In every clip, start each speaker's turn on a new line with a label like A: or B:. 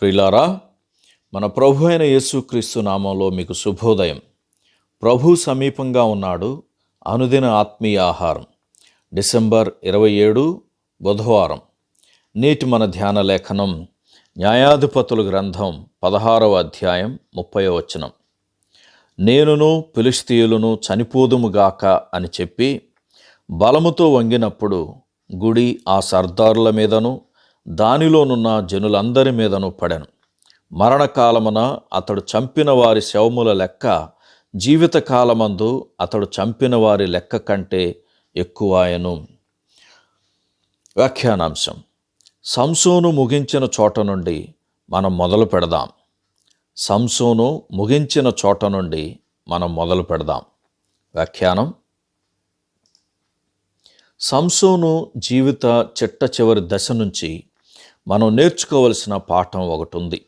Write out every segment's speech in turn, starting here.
A: ప్రిలారా మన ప్రభు అయిన యేసుక్రీస్తు నామంలో మీకు శుభోదయం. ప్రభు సమీపంగా ఉన్నాడు అనుదిన ఆత్మీయ ఆహారం. డిసెంబర్ ఇరవై ఏడు బుధవారం. నేటి మన ధ్యాన లేఖనం న్యాయాధిపతుల గ్రంథం పదహారవ అధ్యాయం ముప్పై వచనం. నేనును పిలిస్తీయులను చనిపోదుముగాక అని చెప్పి బలముతో వంగినప్పుడు గుడి ఆ సర్దారుల మీదను దానిలోనున్న జనులందరి మీదను పడెను మరణకాలమున అతడు చంపిన వారి శవముల లెక్క జీవితకాలమందు అతడు చంపిన వారి లెక్క కంటే ఎక్కువాయను. వ్యాఖ్యానాంశం. సంసోను ముగించిన చోట నుండి మనం మొదలు పెడదాం. సంసోను ముగించిన చోట నుండి మనం మొదలు పెడదాం. వ్యాఖ్యానం. సంసోను జీవిత చిట్ట చివరి దశ నుంచి మనం నేర్చుకోవలసిన పాఠం ఒకటి ఉంది.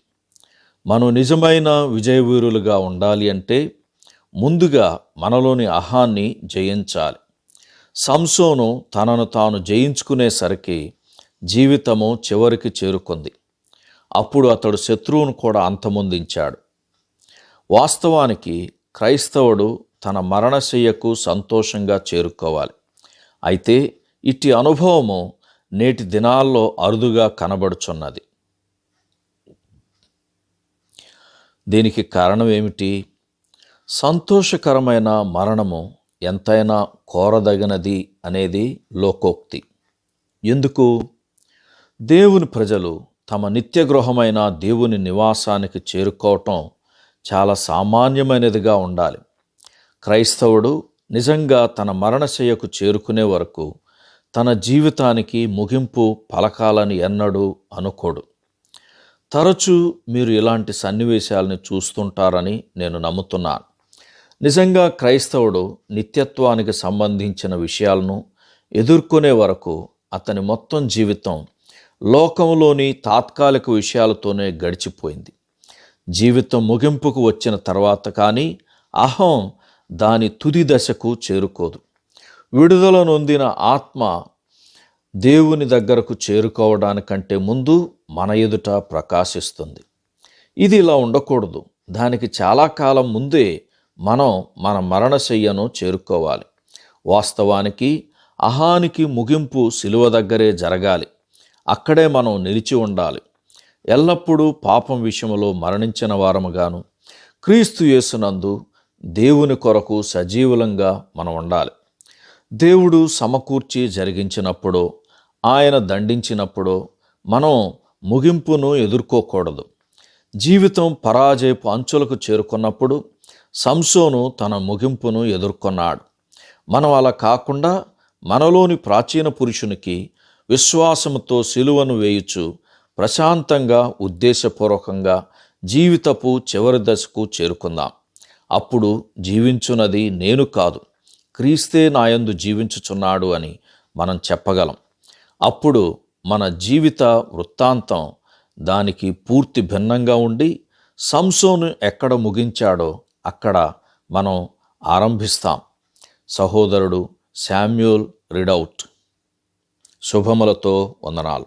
A: మనం నిజమైన విజయవీరులుగా ఉండాలి అంటే ముందుగా మనలోని అహాన్ని జయించాలి. సంసోను తనను తాను జయించుకునేసరికి జీవితము చివరికి చేరుకుంది. అప్పుడు అతడు శత్రువును కూడా అంతమొందించాడు. వాస్తవానికి క్రైస్తవుడు తన మరణశయ్యకు సంతోషంగా చేరుకోవాలి. అయితే ఇట్టి అనుభవము నేటి దినాల్లో అరుదుగా కనబడుచున్నది. దీనికి కారణం ఏమిటి? సంతోషకరమైన మరణము ఎంతైనా కోరదగినది అనేది లోకోక్తి. ఎందుకు? దేవుని ప్రజలు తమ నిత్య గృహమైన దేవుని నివాసానికి చేరుకోవటం చాలా సామాన్యమైనదిగా ఉండాలి. క్రైస్తవుడు నిజంగా తన మరణశయ్యకు చేరుకునే వరకు తన జీవితానికి ముగింపు పలకాలని ఎన్నడూ అనుకోడు. తరచూ మీరు ఇలాంటి సన్నివేశాలని చూస్తుంటారని నేను నమ్ముతున్నాను. నిజంగా క్రైస్తవుడు నిత్యత్వానికి సంబంధించిన విషయాలను ఎదుర్కొనే వరకు అతని మొత్తం జీవితం లోకంలోని తాత్కాలిక విషయాలతోనే గడిచిపోయింది. జీవితం ముగింపుకు వచ్చిన తర్వాత కానీ అహం దాని తుది దశకు చేరుకోదు. విడుదల నొందిన ఆత్మ దేవుని దగ్గరకు చేరుకోవడానికంటే ముందు మన ఎదుట ప్రకాశిస్తుంది. ఇది ఇలా ఉండకూడదు. దానికి చాలా కాలం ముందే మనం మన మరణశయ్యను చేరుకోవాలి. వాస్తవానికి అహానికి ముగింపు శిలువ దగ్గరే జరగాలి. అక్కడే మనం నిలిచి ఉండాలి. ఎల్లప్పుడూ పాపం విషయంలో మరణించిన వారముగాను క్రీస్తు యేసునందు దేవుని కొరకు సజీవులంగా మనం ఉండాలి. దేవుడు సమకూర్చి జరిగించినప్పుడు ఆయన దండించినప్పుడు మనం ముగింపును ఎదుర్కోకూడదు. జీవితం పరాజయపు అంచులకు చేరుకున్నప్పుడు సంసోను తన ముగింపును ఎదుర్కొన్నాడు. మనం అలా కాకుండా మనలోని ప్రాచీన పురుషునికి విశ్వాసముతో సిలువను వేయుచు ప్రశాంతంగా ఉద్దేశపూర్వకంగా జీవితపు చివరి దశకు చేరుకుందాం. అప్పుడు జీవించున్నది నేను కాదు. క్రీస్తే నాయందు జీవించుచున్నాడు అని మనం చెప్పగలం. అప్పుడు మన జీవిత వృత్తాంతం దానికి పూర్తి భిన్నంగా ఉండి సంసోను ఎక్కడ ముగించాడో అక్కడ మనం ఆరంభిస్తాం. సహోదరుడు శామ్యూల్ రిడౌట్. శుభములతో వందనాలు.